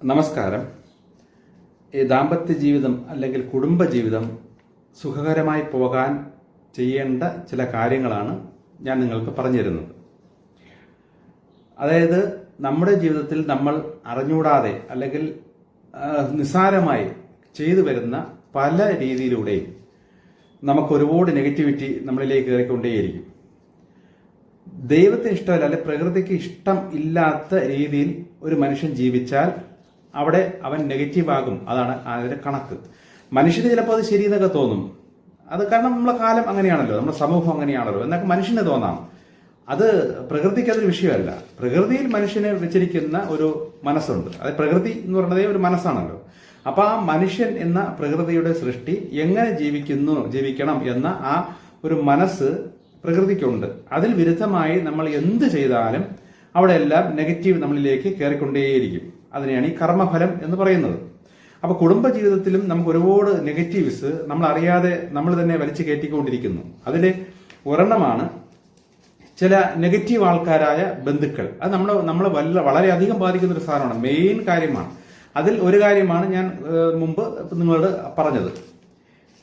നമസ്കാരം. ഈ ദാമ്പത്യ ജീവിതം അല്ലെങ്കിൽ കുടുംബ ജീവിതം സുഖകരമായി പോകാൻ ചെയ്യേണ്ട ചില കാര്യങ്ങളാണ് ഞാൻ നിങ്ങൾക്ക് പറഞ്ഞു തരുന്നത് അതായത് നമ്മുടെ ജീവിതത്തിൽ നമ്മൾ അറിഞ്ഞുകൂടാതെ അല്ലെങ്കിൽ നിസ്സാരമായി ചെയ്തു വരുന്ന പല രീതിയിലൂടെയും നമുക്ക് ഒരുപാട് നെഗറ്റിവിറ്റി നമ്മളിലേക്ക് കയറിക്കൊണ്ടേയിരിക്കും. ദൈവത്തിന് ഇഷ്ടമല്ല അല്ലെങ്കിൽ പ്രകൃതിക്ക് ഇഷ്ടം ഇല്ലാത്ത രീതിയിൽ ഒരു മനുഷ്യൻ ജീവിച്ചാൽ അവിടെ അവൻ നെഗറ്റീവ് ആകും. അതാണ് അതിന്റെ കണക്ക്. മനുഷ്യന് ചിലപ്പോൾ അത് ശരിയെന്നൊക്കെ തോന്നും. അത് കാരണം നമ്മളെ കാലം അങ്ങനെയാണല്ലോ. നമ്മുടെ സമൂഹം അങ്ങനെയാണല്ലോ. എന്നൊക്കെ മനുഷ്യന് തോന്നാം. അത് പ്രകൃതിക്ക് അതൊരു വിഷയമല്ല. പ്രകൃതിയിൽ മനുഷ്യന് വെച്ചിരിക്കുന്ന ഒരു മനസ്സുണ്ട്. അത് പ്രകൃതി എന്ന് പറയുന്നത് ഒരു മനസ്സാണല്ലോ. അപ്പൊ ആ മനുഷ്യൻ എന്ന പ്രകൃതിയുടെ സൃഷ്ടി എങ്ങനെ ജീവിക്കുന്നു ജീവിക്കണം എന്ന ആ ഒരു മനസ്സ് പ്രകൃതിക്കുണ്ട്. അതിൽ വിരുദ്ധമായി നമ്മൾ എന്ത് ചെയ്താലും അവിടെ എല്ലാം നെഗറ്റീവ് നമ്മളിലേക്ക് കയറിക്കൊണ്ടേയിരിക്കും അതിനെയാണ് ഈ കർമ്മഫലം എന്ന് പറയുന്നത്. അപ്പൊ കുടുംബ ജീവിതത്തിലും നമുക്ക് ഒരുപാട് നെഗറ്റീവ്സ് നമ്മൾ അറിയാതെ നമ്മൾ തന്നെ വലിച്ചു കയറ്റിക്കൊണ്ടിരിക്കുന്നു. അതിൽ ഒരെണ്ണമാണ് ചില നെഗറ്റീവ് ആൾക്കാരായ ബന്ധുക്കൾ. അത് നമ്മളെ നമ്മളെ വല്ല വളരെയധികം ബാധിക്കുന്ന ഒരു സാധനമാണ്. മെയിൻ കാര്യമാണ്. അതിൽ ഒരു കാര്യമാണ് ഞാൻ മുമ്പ് നിങ്ങളോട് പറഞ്ഞത്.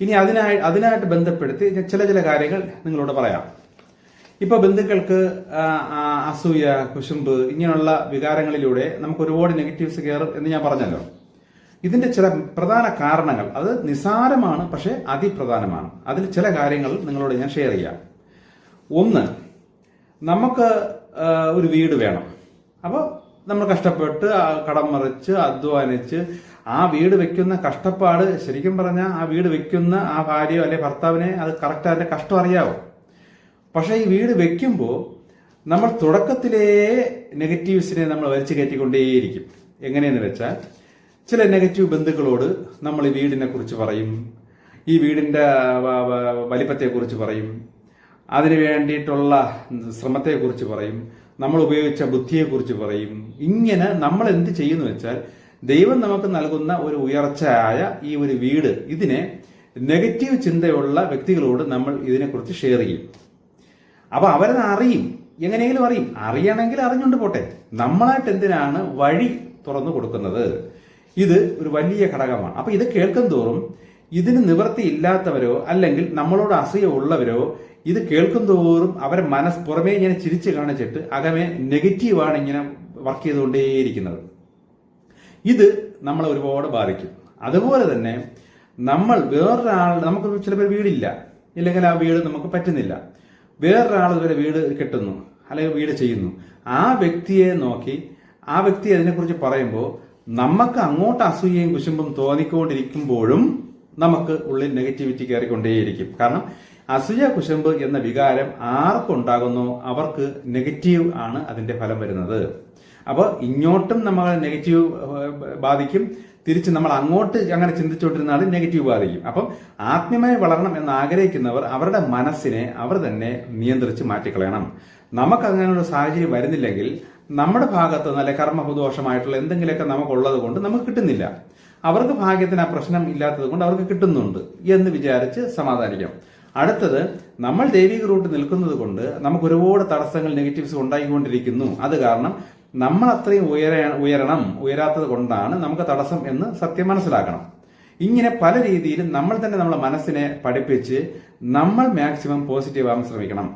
ഇനി അതിനായി അതിനായിട്ട് ബന്ധപ്പെടുത്തി ചില ചില കാര്യങ്ങൾ നിങ്ങളോട് പറയാം. ഇപ്പൊ ബന്ധുക്കൾക്ക് അസൂയ കുശുമ്പ് ഇങ്ങനെയുള്ള വികാരങ്ങളിലൂടെ നമുക്ക് ഒരുപാട് നെഗറ്റീവ്സ് കയറും എന്ന് ഞാൻ പറഞ്ഞല്ലോ. ഇതിന്റെ ചില പ്രധാന കാരണങ്ങൾ അത് നിസാരമാണ് പക്ഷെ അതിപ്രധാനമാണ്. അതിൽ ചില കാര്യങ്ങൾ നിങ്ങളോട് ഞാൻ ഷെയർ ചെയ്യാം. ഒന്ന് നമുക്ക് ഒരു വീട് വേണം. അപ്പോൾ നമ്മൾ കഷ്ടപ്പെട്ട് കടം മറിച്ച് അധ്വാനിച്ച് ആ വീട് വെക്കുന്ന കഷ്ടപ്പാട് ശരിക്കും പറഞ്ഞാൽ ആ വീട് വെക്കുന്ന ആ ഭാര്യയോ അല്ലെ ഭർത്താവിനെ അത് കറക്റ്റ് അതിന്റെ കഷ്ടം അറിയാവോ? പക്ഷേ ഈ വീട് വെക്കുമ്പോൾ നമ്മൾ തുടക്കത്തിലേ നെഗറ്റീവ്സിനെ നമ്മൾ വലിച്ചു കയറ്റിക്കൊണ്ടേയിരിക്കും. എങ്ങനെയെന്ന് വെച്ചാൽ ചില നെഗറ്റീവ് ബന്ധുക്കളോട് നമ്മൾ ഈ വീടിനെ കുറിച്ച് പറയും ഈ വീടിന്റെ വലിപ്പത്തെക്കുറിച്ച് പറയും അതിന് വേണ്ടിയിട്ടുള്ള ശ്രമത്തെക്കുറിച്ച് പറയും നമ്മൾ ഉപയോഗിച്ച ബുദ്ധിയെക്കുറിച്ച് പറയും. ഇങ്ങനെ നമ്മൾ എന്ത് ചെയ്യുന്നു വെച്ചാൽ ദൈവം നമുക്ക് നൽകുന്ന ഒരു ഉയർച്ചയായ ഈ ഒരു വീട് ഇതിനെ നെഗറ്റീവ് ചിന്തയുള്ള വ്യക്തികളോട് നമ്മൾ ഇതിനെക്കുറിച്ച് ഷെയർ ചെയ്യും. അപ്പൊ അവരത് അറിയും. എങ്ങനെയെങ്കിലും അറിയും. അറിയണമെങ്കിൽ അറിഞ്ഞുകൊണ്ട് പോട്ടെ. നമ്മളായിട്ട് എന്തിനാണ് വഴി തുറന്നു കൊടുക്കുന്നത്? ഇത് ഒരു വലിയ ഘടകമാണ്. അപ്പൊ ഇത് കേൾക്കും തോറും ഇതിന് നിവൃത്തി ഇല്ലാത്തവരോ അല്ലെങ്കിൽ നമ്മളോട് അസൂയ ഉള്ളവരോ ഇത് കേൾക്കും തോറും അവരെ മനസ്സ് പുറമേ ഇങ്ങനെ ചിരിച്ചു കാണിച്ചിട്ട് അകമേ നെഗറ്റീവാണ് ഇങ്ങനെ വർക്ക് ചെയ്തുകൊണ്ടേയിരിക്കുന്നത്. ഇത് നമ്മളെ ഒരുപാട് ബാധിക്കും. അതുപോലെ തന്നെ നമ്മൾ വേറൊരാൾ നമുക്ക് ചിലപ്പോൾ വീടില്ല. ഇല്ലെങ്കിൽ ആ വീട് നമുക്ക് പറ്റുന്നില്ല. വേറൊരാൾ ഇതുവരെ വീട് കെട്ടുന്നു അല്ലെങ്കിൽ വീട് ചെയ്യുന്നു. ആ വ്യക്തിയെ നോക്കി ആ വ്യക്തി അതിനെക്കുറിച്ച് പറയുമ്പോൾ നമുക്ക് അങ്ങോട്ട് അസൂയയും കുശുമ്പും തോന്നിക്കൊണ്ടിരിക്കുമ്പോഴും നമുക്ക് ഉള്ളിൽ നെഗറ്റിവിറ്റി കയറിക്കൊണ്ടേയിരിക്കും. കാരണം അസൂയ കുശുമ്പ് എന്ന വികാരം ആർക്കുണ്ടാകുന്നോ അവർക്ക് നെഗറ്റീവ് ആണ് അതിന്റെ ഫലം വരുന്നത്. അപ്പോൾ ഇങ്ങോട്ടും നമ്മൾ നെഗറ്റീവ് ബാധിക്കും. തിരിച്ച് നമ്മൾ അങ്ങോട്ട് അങ്ങനെ ചിന്തിച്ചുകൊണ്ടിരുന്നാൽ നെഗറ്റീവ് ബാധിക്കും. അപ്പം ആത്മീയമായി വളരണം എന്ന് ആഗ്രഹിക്കുന്നവർ അവരുടെ മനസ്സിനെ അവർ തന്നെ നിയന്ത്രിച്ച് മാറ്റിക്കളയണം. നമുക്ക് അങ്ങനെ ഒരു സാഹചര്യം വരുന്നില്ലെങ്കിൽ നമ്മുടെ ഭാഗത്ത് നല്ല കർമ്മദോഷമായിട്ടുള്ള എന്തെങ്കിലുമൊക്കെ നമുക്കുള്ളത് കൊണ്ട് നമുക്ക് കിട്ടുന്നില്ല. അവർക്ക് ഭാഗ്യത്തിന് ആ പ്രശ്നം ഇല്ലാത്തത് കൊണ്ട് അവർക്ക് കിട്ടുന്നുണ്ട് എന്ന് വിചാരിച്ച് സമാധാനിക്കാം. അടുത്തത് നമ്മൾ ദൈവിക റൂട്ട് നിൽക്കുന്നത് കൊണ്ട് നമുക്ക് ഒരുപാട് തടസ്സങ്ങൾ നെഗറ്റീവ്സ് ഉണ്ടായിക്കൊണ്ടിരിക്കുന്നു. അത് കാരണം നമ്മൾ അത്രയും ഉയര ഉയരണം ഉയരാത്തത് കൊണ്ടാണ് നമുക്ക് തടസ്സം എന്ന് സത്യം മനസ്സിലാക്കണം. ഇങ്ങനെ പല രീതിയിലും നമ്മൾ തന്നെ നമ്മളെ മനസ്സിനെ പഠിപ്പിച്ച് നമ്മൾ മാക്സിമം പോസിറ്റീവ് ആവാൻ ശ്രമിക്കണം.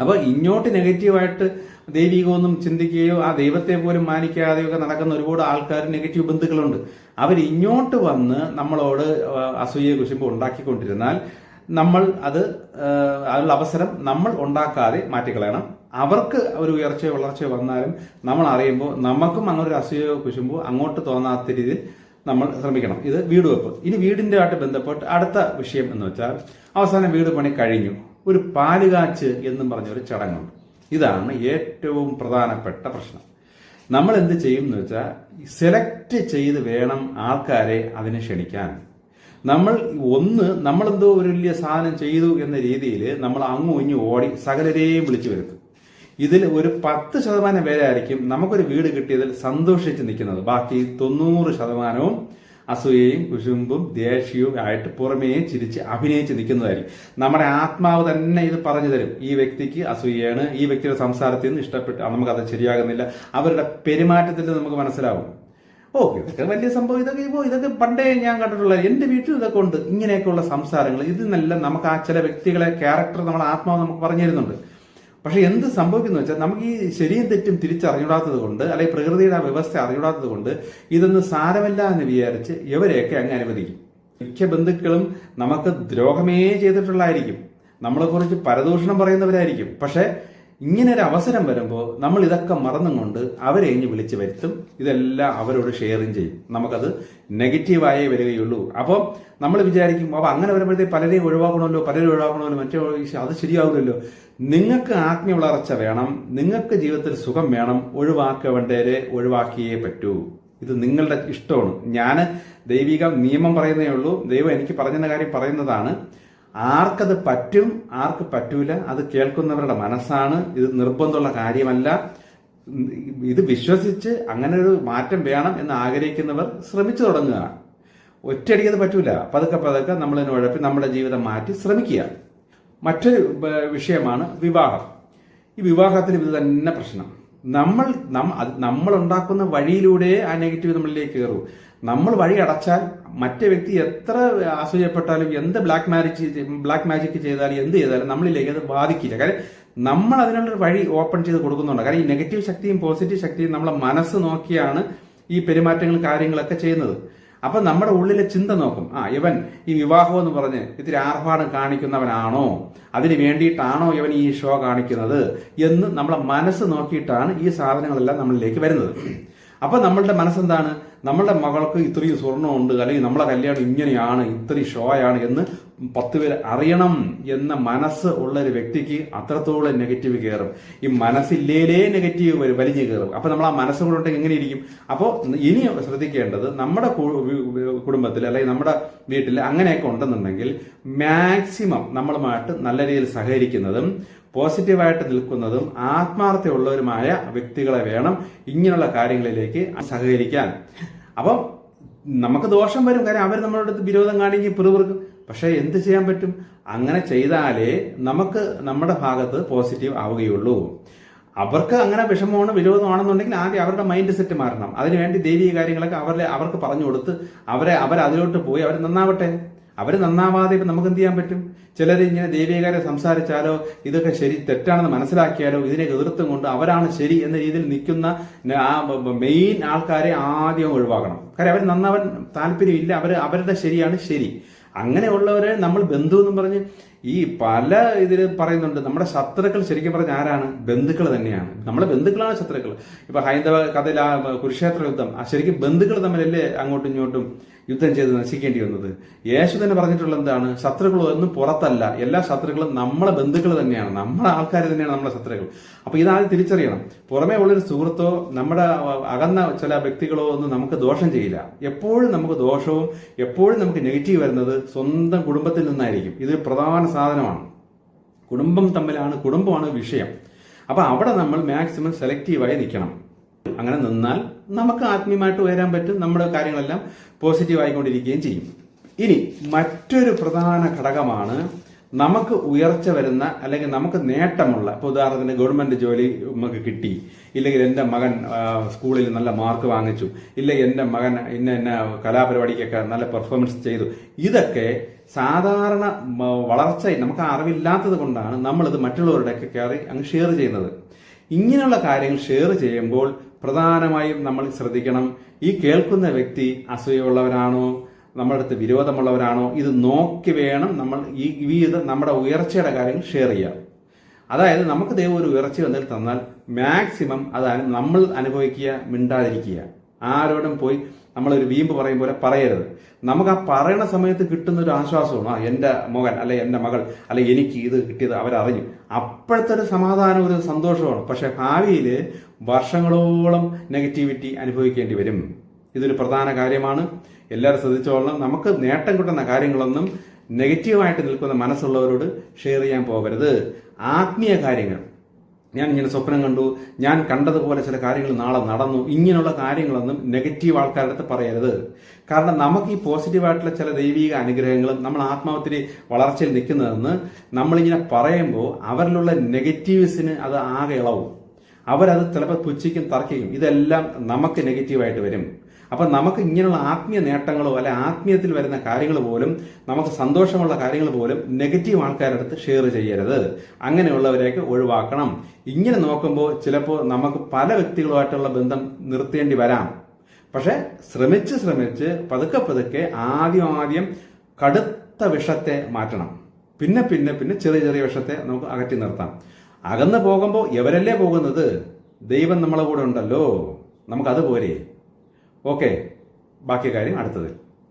അപ്പോൾ ഇങ്ങോട്ട് നെഗറ്റീവായിട്ട് ദൈവികമൊന്നും ചിന്തിക്കുകയോ ആ ദൈവത്തെ പോലും മാനിക്കാതെയൊക്കെ നടക്കുന്ന ഒരുപാട് ആൾക്കാർ നെഗറ്റീവ് ബന്ധുക്കളുണ്ട്. അവർ ഇങ്ങോട്ട് വന്ന് നമ്മളോട് അസൂയ കുശുമ്പ് ഉണ്ടാക്കിക്കൊണ്ടിരുന്നാൽ നമ്മൾ അത് അതിനുള്ള അവസരം നമ്മൾ ഉണ്ടാക്കാതെ മാറ്റിക്കളയണം. അവർക്ക് ഒരു ഉയർച്ചയോ വളർച്ചയോ വന്നാലും നമ്മൾ അറിയുമ്പോൾ നമുക്കും അങ്ങനെ ഒരു അസൂയോ കുശുമ്പോൾ അങ്ങോട്ട് തോന്നാത്ത രീതിയിൽ നമ്മൾ ശ്രമിക്കണം. ഇത് വീട് വെപ്പ്. ഇനി വീടിന്റെ ആയിട്ട് ബന്ധപ്പെട്ട് അടുത്ത വിഷയം എന്ന് വെച്ചാൽ അവസാനം വീട് പണി കഴിഞ്ഞു. ഒരു പാലുകാച്ച് എന്നും പറഞ്ഞൊരു ചടങ്ങുണ്ട്. ഇതാണ് ഏറ്റവും പ്രധാനപ്പെട്ട പ്രശ്നം. നമ്മൾ എന്ത് ചെയ്യും എന്ന് വെച്ചാൽ സെലക്ട് ചെയ്ത് വേണം ആൾക്കാരെ അതിനെ ക്ഷണിക്കാൻ. നമ്മൾ ഒന്ന് നമ്മളെന്തോ ഒരു വലിയ സാധനം ചെയ്തു എന്ന രീതിയിൽ നമ്മൾ അങ്ങും ഇങ്ങും ഓടി സകലരെയും വിളിച്ചു വരുത്തും. ഇതിൽ ഒരു പത്ത് ശതമാനം പേരായിരിക്കും നമുക്കൊരു വീട് കിട്ടിയതിൽ സന്തോഷിച്ച് നിൽക്കുന്നത്. ബാക്കി തൊണ്ണൂറ് ശതമാനവും അസൂയയും കുശുമ്പും ദേഷ്യവും ആയിട്ട് പുറമേ ചിരിച്ച് അഭിനയിച്ച് നിൽക്കുന്നതായിരിക്കും. നമ്മുടെ ആത്മാവ് തന്നെ ഇത് പറഞ്ഞു തരും. ഈ വ്യക്തിക്ക് അസൂയയാണ് ഈ വ്യക്തിയുടെ സംസാരത്തിൽ നിന്ന് ഇഷ്ടപ്പെട്ട് നമുക്കത് ശരിയാകുന്നില്ല. അവരുടെ പെരുമാറ്റത്തിൽ നമുക്ക് മനസ്സിലാവും. ഓ ഇതൊക്കെ വലിയ സംഭവം. ഇതൊക്കെ ഇപ്പോ ഇതൊക്കെ പണ്ടേ ഞാൻ കണ്ടിട്ടുള്ള എന്റെ വീട്ടിൽ ഇതൊക്കെ ഉണ്ട്. ഇങ്ങനെയൊക്കെയുള്ള സംസാരങ്ങൾ. ഇതിനെല്ലാം നമുക്ക് ആ ചില വ്യക്തികളെ ക്യാരക്ടർ നമ്മുടെ ആത്മാവ് നമുക്ക് പറഞ്ഞു തരുന്നുണ്ട് പക്ഷെ എന്ത് സംഭവിക്കുന്നു വെച്ചാൽ നമുക്ക് ഈ ശരിയും തെറ്റും തിരിച്ചറിഞ്ഞൂടാത്തത് കൊണ്ട് അല്ലെങ്കിൽ പ്രകൃതിയുടെ ആ വ്യവസ്ഥ അറിഞ്ഞൂടാത്തത് കൊണ്ട് ഇതൊന്നും സാരമല്ല എന്ന് വിചാരിച്ച് ഇവരെയൊക്കെ അങ്ങ് അനുവദിക്കും. മിക്ക ബന്ധുക്കളും നമുക്ക് ദ്രോഹമേ ചെയ്തിട്ടുള്ളതായിരിക്കും. നമ്മളെക്കുറിച്ച് പരദൂഷണം പറയുന്നവരായിരിക്കും. പക്ഷെ ഇങ്ങനെ ഒരു അവസരം വരുമ്പോൾ നമ്മൾ ഇതൊക്കെ മറന്നുകൊണ്ട് അവരെ ഇനി വിളിച്ച് വരുത്തും. ഇതെല്ലാം അവരോട് ഷെയറും ചെയ്യും. നമുക്കത് നെഗറ്റീവായേ വരികയുള്ളൂ. അപ്പോൾ നമ്മൾ വിചാരിക്കും അപ്പോൾ അങ്ങനെ വരുമ്പോഴത്തേക്ക് പലരെയും ഒഴിവാക്കണമല്ലോ പലരും ഒഴിവാക്കണമല്ലോ മറ്റേ അത് ശരിയാവില്ലല്ലോ. നിങ്ങൾക്ക് ആത്മീയ വളർച്ച വേണം. നിങ്ങൾക്ക് ജീവിതത്തിൽ സുഖം വേണം. ഒഴിവാക്കേണ്ടവരെ ഒഴിവാക്കിയേ പറ്റൂ. ഇത് നിങ്ങളുടെ ഇഷ്ടമാണ്. ഞാൻ ദൈവിക നിയമം പറയുന്നേ ഉള്ളൂ. ദൈവം എനിക്ക് പറഞ്ഞ കാര്യം പറയുന്നതാണ്. ആർക്കത് പറ്റും ആർക്ക് പറ്റൂല അത് കേൾക്കുന്നവരുടെ മനസ്സാണ് ഇത് നിർബന്ധമുള്ള കാര്യമല്ല. ഇത് വിശ്വസിച്ച് അങ്ങനെ ഒരു മാറ്റം വേണം എന്ന് ആഗ്രഹിക്കുന്നവർ ശ്രമിച്ചു തുടങ്ങുക. ഒറ്റയടിക്ക് അത് പറ്റൂല. പതുക്കെ പതുക്കെ നമ്മൾ ഉഴപ്പി നമ്മുടെ ജീവിതം മാറ്റി ശ്രമിക്കുക. മറ്റൊരു വിഷയമാണ് വിവാഹം. ഈ വിവാഹത്തിന് ഇത് തന്നെ പ്രശ്നം. നമ്മൾ നമ്മൾ ഉണ്ടാക്കുന്ന വഴിയിലൂടെ ആ നെഗറ്റീവ് നമ്മളിലേക്ക് കയറൂ. നമ്മൾ വഴി അടച്ചാൽ മറ്റേ വ്യക്തി എത്ര അസൂയപ്പെട്ടാലും എന്ത് ബ്ലാക്ക് മാരിജ് ബ്ലാക്ക് മാജിക് ചെയ്താലും എന്ത് ചെയ്താലും നമ്മളിലേക്ക് അത് ബാധിക്കില്ല. കാര്യം നമ്മൾ അതിനുള്ളൊരു വഴി ഓപ്പൺ ചെയ്ത് കൊടുക്കുന്നുണ്ട്. കാരണം ഈ നെഗറ്റീവ് ശക്തിയും പോസിറ്റീവ് ശക്തിയും നമ്മളെ മനസ്സ് നോക്കിയാണ് ഈ പെരുമാറ്റങ്ങളും കാര്യങ്ങളൊക്കെ ചെയ്യുന്നത്. അപ്പൊ നമ്മുടെ ഉള്ളിലെ ചിന്ത നോക്കും. ആ ഇവൻ ഈ വിവാഹം എന്ന് പറഞ്ഞ് ഇത്തിരി ആർഭാടം കാണിക്കുന്നവനാണോ? അതിന് വേണ്ടിയിട്ടാണോ ഇവൻ ഈ ഷോ കാണിക്കുന്നത് എന്ന് നമ്മളെ മനസ്സ് നോക്കിയിട്ടാണ് ഈ സാധനങ്ങളെല്ലാം നമ്മളിലേക്ക് വരുന്നത്. അപ്പൊ നമ്മളുടെ മനസ്സെന്താണ്? നമ്മളുടെ മകൾക്ക് ഇത്രയും സ്വർണമുണ്ട് അല്ലെങ്കിൽ നമ്മളെ കല്യാണം ഇങ്ങനെയാണ് ഇത്രയും ഷോയാണ് എന്ന് പത്ത് പേര് അറിയണം എന്ന മനസ്സ് ഉള്ള ഒരു വ്യക്തിക്ക് അത്രത്തോളം നെഗറ്റീവ് കയറും ഈ മനസ്സില്ലേലേ നെഗറ്റീവ് വരും വലിഞ്ഞു കയറും അപ്പൊ നമ്മൾ ആ മനസ്സുകൂടെ ഉണ്ടെങ്കിൽ എങ്ങനെ ഇരിക്കും അപ്പോൾ ഇനി ശ്രദ്ധിക്കേണ്ടത് നമ്മുടെ കുടുംബത്തിൽ അല്ലെങ്കിൽ നമ്മുടെ വീട്ടിൽ അങ്ങനെയൊക്കെ ഉണ്ടെന്നുണ്ടെങ്കിൽ മാക്സിമം നമ്മളുമായിട്ട് നല്ല രീതിയിൽ സഹകരിക്കുന്നതും പോസിറ്റീവായിട്ട് നിൽക്കുന്നതും ആത്മാർത്ഥമുള്ളവരുമായ വ്യക്തികളെ വേണം ഇങ്ങനെയുള്ള കാര്യങ്ങളിലേക്ക് സഹകരിക്കാൻ. അപ്പം നമുക്ക് ദോഷം വരും. കാര്യം അവർ നമ്മളോട് വിരോധം കാണിക്കും പിറുപിറുക്കും. പക്ഷെ എന്ത് ചെയ്യാൻ പറ്റും? അങ്ങനെ ചെയ്താലേ നമുക്ക് നമ്മുടെ ഭാഗത്ത് പോസിറ്റീവ് ആവുകയുള്ളൂ. അവർക്ക് അങ്ങനെ വിഷമമാണ് വിരോധമാണെന്നുണ്ടെങ്കിൽ ആദ്യം അവരുടെ മൈൻഡ് സെറ്റ് മാറണം. അതിനുവേണ്ടി ദൈവീക കാര്യങ്ങളൊക്കെ അവരെ അവർക്ക് പറഞ്ഞു കൊടുത്ത് അവരെ അവർ അതിലോട്ട് പോയി അവർ നന്നാവട്ടെ. അവർ നന്നാവാതെ ഇപ്പം നമുക്ക് എന്ത് ചെയ്യാൻ പറ്റും? ചിലർ ഇങ്ങനെ ദൈവീകാരെ സംസാരിച്ചാലോ ഇതൊക്കെ ശരി തെറ്റാണെന്ന് മനസ്സിലാക്കിയാലോ ഇതിനെ എതിർത്തും കൊണ്ട് അവരാണ് ശരി എന്ന രീതിയിൽ നിൽക്കുന്ന ആ മെയിൻ ആൾക്കാരെ ആദ്യം ഒഴിവാക്കണം. കാര്യം അവർ നന്നാവാൻ താല്പര്യമില്ല അവർ അവരുടെ ശരിയാണ് ശരി. അങ്ങനെയുള്ളവരെ നമ്മൾ ബന്ധു എന്നും പറഞ്ഞ് ഈ പല ഇതിൽ പറയുന്നുണ്ട്. നമ്മുടെ ശത്രുക്കൾ ശരിക്കും പറഞ്ഞ ആരാണ്? ബന്ധുക്കൾ തന്നെയാണ്. നമ്മുടെ ബന്ധുക്കളാണ് ശത്രുക്കൾ. ഇപ്പൊ ഹൈന്ദവ കഥയിൽ ആ കുരുക്ഷേത്ര യുദ്ധം ശരിക്കും ബന്ധുക്കൾ തമ്മിലല്ലേ അങ്ങോട്ടും ഇങ്ങോട്ടും യുദ്ധം ചെയ്ത് നശിക്കേണ്ടി വന്നത്. യേശു തന്നെ പറഞ്ഞിട്ടുള്ള എന്താണ്? ശത്രുക്കളൊന്നും പുറത്തല്ല. എല്ലാ ശത്രുക്കളും നമ്മളെ ബന്ധുക്കൾ തന്നെയാണ്. നമ്മുടെ ആൾക്കാർ തന്നെയാണ് നമ്മുടെ ശത്രുക്കൾ. അപ്പൊ ഇതാദ്യം തിരിച്ചറിയണം. പുറമേ ഉള്ളൊരു സുഹൃത്തോ നമ്മുടെ അകന്ന ചില വ്യക്തികളോ ഒന്നും നമുക്ക് ദോഷം ചെയ്യില്ല. എപ്പോഴും നമുക്ക് ദോഷവും എപ്പോഴും നമുക്ക് നെഗറ്റീവ് വരുന്നത് സ്വന്തം കുടുംബത്തിൽ നിന്നായിരിക്കും. ഇത് പ്രധാന സാധനമാണ്. കുടുംബം തമ്മിലാണ് കുടുംബമാണ് വിഷയം. അപ്പൊ അവിടെ നമ്മൾ മാക്സിമം സെലക്റ്റീവായി നിൽക്കണം. അങ്ങനെ നിന്നാൽ നമുക്ക് ആത്മീയമായിട്ട് ഉയരാൻ പറ്റും നമ്മുടെ കാര്യങ്ങളെല്ലാം പോസിറ്റീവ് ആയിക്കൊണ്ടിരിക്കുകയും ചെയ്യും. ഇനി മറ്റൊരു പ്രധാന ഘടകമാണ് നമുക്ക് ഉയർച്ച വരുന്ന അല്ലെങ്കിൽ നമുക്ക് നേട്ടമുള്ള ഇപ്പോൾ ഉദാഹരണത്തിന് ഗവൺമെന്റ് ജോലി നമുക്ക് കിട്ടി ഇല്ലെങ്കിൽ എന്റെ മകൻ സ്കൂളിൽ നല്ല മാർക്ക് വാങ്ങിച്ചു ഇല്ലെങ്കിൽ എന്റെ മകൻ ഇന്ന ഇന്ന കലാപരിപാടിക്കൊക്കെ നല്ല പെർഫോമൻസ് ചെയ്തു. ഇതൊക്കെ സാധാരണ വളർച്ച നമുക്ക് അറിവില്ലാത്തത് കൊണ്ടാണ് നമ്മളിത് മറ്റുള്ളവരുടെയൊക്കെ കയറി അങ്ങ് ഷെയർ ചെയ്യുന്നത്. ഇങ്ങനെയുള്ള കാര്യങ്ങൾ ഷെയർ ചെയ്യുമ്പോൾ പ്രധാനമായും നമ്മൾ ശ്രദ്ധിക്കണം. ഈ കേൾക്കുന്ന വ്യക്തി അസൂയുള്ളവരാണോ നമ്മുടെ അടുത്ത് വിരോധമുള്ളവരാണോ? ഇത് നോക്കി വേണം നമ്മൾ ഈ വിധ നമ്മുടെ ഉയർച്ചയുടെ കാര്യങ്ങൾ ഷെയർ ചെയ്യാം അതായത് നമുക്ക് ദൈവം ഒരു ഉയർച്ച വന്നിൽ തന്നാൽ മാക്സിമം അതായത് നമ്മൾ അനുഭവിക്കുക മിണ്ടാതിരിക്കുക. ആരോടും പോയി നമ്മളൊരു വീമ്പ് പറയും പോലെ പറയരുത്. നമുക്ക് ആ പറയണ സമയത്ത് കിട്ടുന്ന ഒരു ആശ്വാസമാണ് ആ എന്റെ മകൻ അല്ലെ എന്റെ മകൾ അല്ലെ എനിക്ക് ഇത് കിട്ടിയത് അവരറിഞ്ഞു. അപ്പോഴത്തെ ഒരു സമാധാനം ഒരു സന്തോഷമാണ്. പക്ഷെ ഭാവിയിൽ വർഷങ്ങളോളം നെഗറ്റിവിറ്റി അനുഭവിക്കേണ്ടി വരും. ഇതൊരു പ്രധാന കാര്യമാണ്. എല്ലാവരും ശ്രദ്ധിച്ചോളണം. നമുക്ക് നേട്ടം കിട്ടുന്ന കാര്യങ്ങളൊന്നും നെഗറ്റീവായിട്ട് നിൽക്കുന്ന മനസ്സുള്ളവരോട് ഷെയർ ചെയ്യാൻ പോകരുത്. ആത്മീയ കാര്യങ്ങൾ. ഞാൻ ഇങ്ങനെ സ്വപ്നം കണ്ടു. ഞാൻ കണ്ടതുപോലെ ചില കാര്യങ്ങൾ നാളെ നടന്നു. ഇങ്ങനെയുള്ള കാര്യങ്ങളൊന്നും നെഗറ്റീവ് ആൾക്കാരുടെ അടുത്ത് പറയരുത്. കാരണം നമുക്ക് ഈ പോസിറ്റീവായിട്ടുള്ള ചില ദൈവിക അനുഗ്രഹങ്ങളും നമ്മൾ ആത്മാവത്തിരി വളർച്ചയിൽ നിൽക്കുന്നതെന്ന് നമ്മളിങ്ങനെ പറയുമ്പോൾ അവരിലുള്ള നെഗറ്റീവ്സിന് അത് ആകെ ഇളവും. അവരത് ചിലപ്പോൾ പുച്ഛിക്കും തർക്കിക്കും. ഇതെല്ലാം നമുക്ക് നെഗറ്റീവായിട്ട് വരും. അപ്പം നമുക്ക് ഇങ്ങനെയുള്ള ആത്മീയ നേട്ടങ്ങളോ അല്ലെ ആത്മീയത്തിൽ വരുന്ന കാര്യങ്ങൾ പോലും നമുക്ക് സന്തോഷമുള്ള കാര്യങ്ങൾ പോലും നെഗറ്റീവ് ആൾക്കാരുടെ അടുത്ത് ഷെയർ ചെയ്യരുത്. അങ്ങനെയുള്ളവരെയൊക്കെ ഒഴിവാക്കണം. ഇങ്ങനെ നോക്കുമ്പോൾ ചിലപ്പോൾ നമുക്ക് പല വ്യക്തികളുമായിട്ടുള്ള ബന്ധം നിർത്തേണ്ടി വരാം. പക്ഷെ ശ്രമിച്ച് ശ്രമിച്ച് പതുക്കെ പതുക്കെ ആദ്യം ആദ്യം കടുത്ത വിഷത്തെ മാറ്റണം. പിന്നെ പിന്നെ പിന്നെ ചെറിയ ചെറിയ വിഷത്തെ നമുക്ക് അകറ്റി നിർത്താം. അകന്നു പോകുമ്പോൾ എവരല്ലേ പോകുന്നത്? ദൈവം നമ്മളെ കൂടെ ഉണ്ടല്ലോ. നമുക്കത് പോരെ. ഓക്കെ. ബാക്കി കാര്യം അടുത്തത്